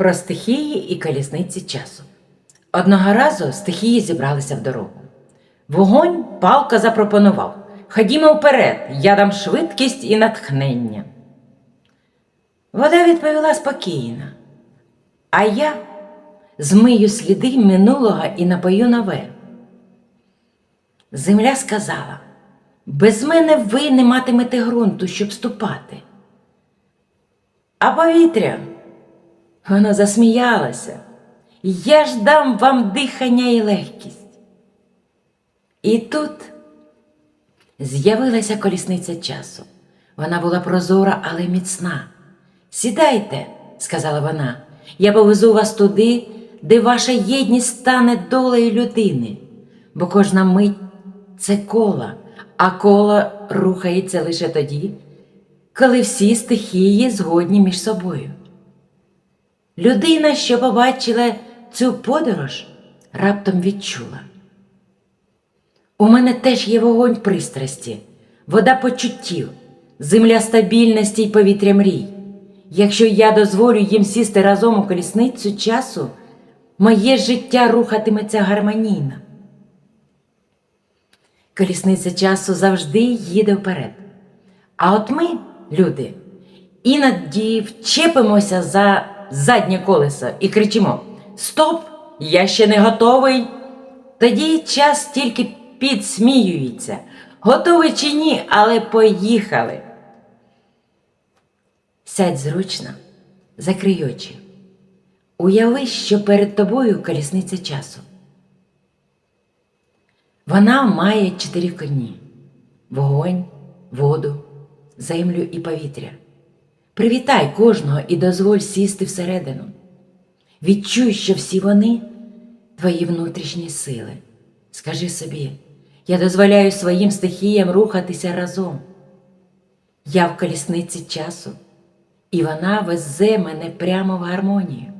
про стихії і колісниці часу. Одного разу стихії зібралися в дорогу. Вогонь палка запропонував Ходімо вперед, я дам швидкість і натхнення. Вода відповіла спокійно, а я змию сліди минулого і напою нове. Земля сказала: без мене ви не матимете ґрунту, щоб ступати. А повітря, воно засміялося. Я ж дам вам дихання і легкість. І тут з'явилася колісниця часу. Вона була прозора, але міцна. Сідайте, сказала вона, я повезу вас туди, де ваша єдність стане долею людини, бо кожна мить це коло, а коло рухається лише тоді, коли всі стихії згодні між собою. Людина, що побачила цю подорож, раптом відчула. У мене теж є вогонь пристрасті, вода почуттів, земля стабільності й повітря мрій. Якщо я дозволю їм сісти разом у колісницю часу, моє життя рухатиметься гармонійно. Колісниця часу завжди їде вперед. А от ми, люди, іноді вчепимося за заднє колесо і кричимо: Стоп! Я ще не готовий. Тоді час тільки підсміюється. Готовий чи ні, але поїхали. Сядь зручно, закрий очі. Уяви, що перед тобою колісниця часу. Вона має чотири коні: вогонь, воду, землю і повітря. Привітай кожного і дозволь сісти всередину. Відчуй, що всі вони твої внутрішні сили. Скажи собі, я дозволяю своїм стихіям рухатися разом. Я в колісниці часу, і вона везе мене прямо в гармонію.